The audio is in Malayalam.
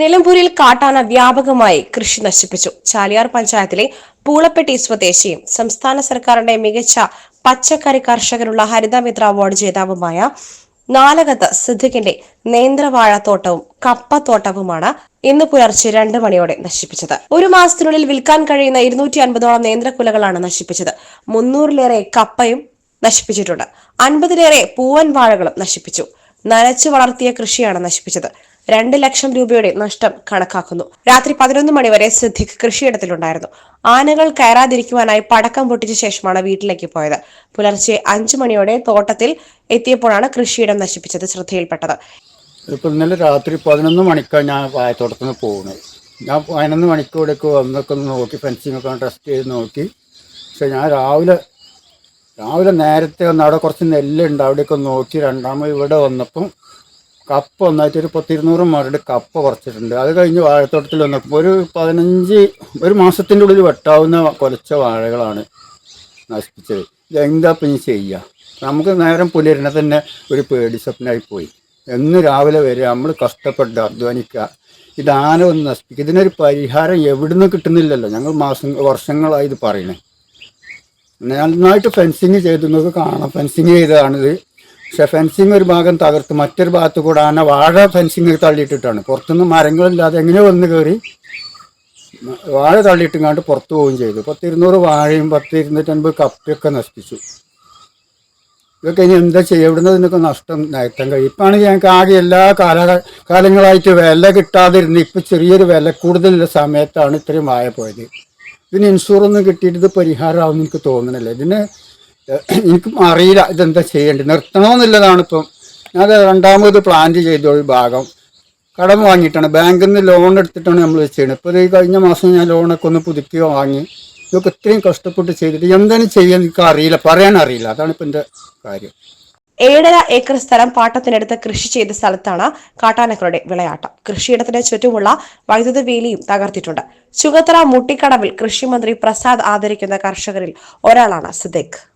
നിലമ്പൂരിൽ കാട്ടാന വ്യാപകമായി കൃഷി നശിപ്പിച്ചു. ചാലിയാർ പഞ്ചായത്തിലെ പൂളപ്പെട്ടി സ്വദേശിയും സംസ്ഥാന സർക്കാരിന്റെ മികച്ച പച്ചക്കറി കർഷകനുള്ള ഹരിതമിത്ര അവാർഡ് ജേതാവുമായ നാലകത്ത് സിദ്ദിഖിന്റെ നേന്ത്രവാഴത്തോട്ടവും കപ്പത്തോട്ടവുമാണ് ഇന്ന് പുലർച്ചെ രണ്ട് മണിയോടെ നശിപ്പിച്ചത്. ഒരു മാസത്തിനുള്ളിൽ വിൽക്കാൻ കഴിയുന്ന ഇരുന്നൂറ്റി അൻപതോളം നേന്ത്രക്കുലകളാണ് നശിപ്പിച്ചത്. മുന്നൂറിലേറെ കപ്പയും നശിപ്പിച്ചിട്ടുണ്ട്. അൻപതിലേറെ പൂവൻ വാഴകളും നശിപ്പിച്ചു. നനച്ചു വളർത്തിയ കൃഷിയാണ് നശിപ്പിച്ചത്. രണ്ട് ലക്ഷം രൂപയുടെ നഷ്ടം കണക്കാക്കുന്നു. രാത്രി പതിനൊന്ന് മണിവരെ സിദ്ദിഖ് കൃഷിയിടത്തിലുണ്ടായിരുന്നു. ആനകൾ കയറാതിരിക്കുവാനായി പടക്കം പൊട്ടിച്ച ശേഷമാണ് വീട്ടിലേക്ക് പോയത്. പുലർച്ചെ അഞ്ചു മണിയോടെ തോട്ടത്തിൽ എത്തിയപ്പോഴാണ് കൃഷിയിടം നശിപ്പിച്ചത് ശ്രദ്ധയിൽപ്പെട്ടത്. ഇപ്പൊ ഇന്നലെ രാത്രി പതിനൊന്ന് മണിക്കാണ് ഞാൻ വായത്തോട്ടത്തിൽ നിന്ന് പോകുന്നത്. ഞാൻ പതിനൊന്ന് മണിക്കൂടേക്ക് വന്നൊക്കെ ഒന്ന് നോക്കി ഫെൻസിങ് ഒക്കെ ടെസ്റ്റ് ചെയ്ത് നോക്കി. പക്ഷെ ഞാൻ രാവിലെ രാവിലെ നേരത്തെ വന്ന് അവിടെ കുറച്ച് നെല്ലുണ്ട് അവിടെയൊക്കെ നോക്കി രണ്ടാമത് ഇവിടെ വന്നപ്പം കപ്പ ഒന്നായിട്ട് ഒരു പത്തിരുന്നൂറ് മരട് കപ്പ കുറച്ചിട്ടുണ്ട്. അത് കഴിഞ്ഞ് വാഴത്തോട്ടത്തിൽ വന്നപ്പോൾ ഒരു പതിനഞ്ച് ഒരു മാസത്തിന്റെ ഉള്ളിൽ വെട്ടാവുന്ന കൊലച്ച വാഴകളാണ് നശിപ്പിച്ചത്. ഇതെന്താ പിന്നെ ചെയ്യുക നമുക്ക് നേരം പുലരിനെ തന്നെ ഒരു പേടി സ്വപ്നമായി പോയി. എന്ന് രാവിലെ വരെ നമ്മൾ കഷ്ടപ്പെട്ട് അധ്വാനിക്കുക. ഇതാന ഒന്ന് നശിപ്പിക്കുക. ഇതിനൊരു പരിഹാരം എവിടുന്ന് കിട്ടുന്നില്ലല്ലോ. ഞങ്ങൾ മാസം വർഷങ്ങളായി ഇത് പറയണേ. നന്നായിട്ട് ഫെൻസിങ് ചെയ്തു നിങ്ങൾക്ക് കാണാം. ഫെൻസിങ് ചെയ്തതാണിത്. പക്ഷെ ഫെൻസിങ് ഒരു ഭാഗം തകർത്ത് മറ്റൊരു ഭാഗത്ത് കൂടെ ആന വാഴ ഫെൻസിങ് തള്ളിയിട്ടിട്ടാണ്. പുറത്തുനിന്ന് മരങ്ങളില്ലാതെ എങ്ങനെ വന്ന് കയറി വാഴ വാഴ കണ്ട് പുറത്തു പോവുകയും ചെയ്തു. പത്ത് ഇരുന്നൂറ് വാഴയും പത്ത് ഇരുന്നൂറ്റൻപത് കപ്പയൊക്കെ നശിപ്പിച്ചു. ഇതൊക്കെ ഇനി എന്താ ചെയ്യുക? ഇവിടുന്ന് ഇതിനൊക്കെ നഷ്ടം നേട്ടം കഴിയും? ഇപ്പാണെങ്കിൽ ഞങ്ങൾക്ക് ആകെ എല്ലാ കാല കാലങ്ങളായിട്ട് വില കിട്ടാതിരുന്ന് ഇപ്പം ചെറിയൊരു വില കൂടുതലുള്ള സമയത്താണ് ഇത്രയും വാഴ പോയത്. ഇതിന് ഇൻഷുറൊന്നും കിട്ടിയിട്ട് ഇത് പരിഹാരമാവും എനിക്ക് തോന്നണില്ല. ഇതിന് എനിക്ക് അറിയില്ല ഇതെന്താ ചെയ്യേണ്ടത്. നിർത്തണമെന്നുള്ളതാണ് ഇപ്പം. ഞാൻ രണ്ടാമത് പ്ലാൻ ചെയ്ത ഒരു ഭാഗം. കടം വാങ്ങിയിട്ടാണ്. ബാങ്കിൽ നിന്ന് ലോൺ എടുത്തിട്ടാണ് നമ്മൾ ചെയ്യുന്നത്. ഇപ്പോൾ ഈ കഴിഞ്ഞ മാസം ഞാൻ ലോണൊക്കെ ഒന്ന് പുതുക്കി വാങ്ങി. ഇതൊക്കെ ഇത്രയും കഷ്ടപ്പെട്ട് ചെയ്തിട്ട് എന്താണ് ചെയ്യാൻ എനിക്ക് അറിയില്ല. പറയാൻ അറിയില്ല. അതാണ് ഇപ്പം എന്റെ കാര്യം. ഏഴര ഏക്കർ സ്ഥലം പാട്ടത്തിനടുത്ത് കൃഷി ചെയ്ത സ്ഥലത്താണ് കാട്ടാനക്കളുടെ വിളയാട്ടം. കൃഷിയിടത്തിന് ചുറ്റുമുള്ള വൈദ്യുത വേലിയും തകർത്തിട്ടുണ്ട്. ചുങ്കത്തറ മുട്ടിക്കടവിൽ കൃഷിമന്ത്രി പ്രസാദ് ആദരിക്കുന്ന കർഷകരിൽ ഒരാളാണ് Siddique.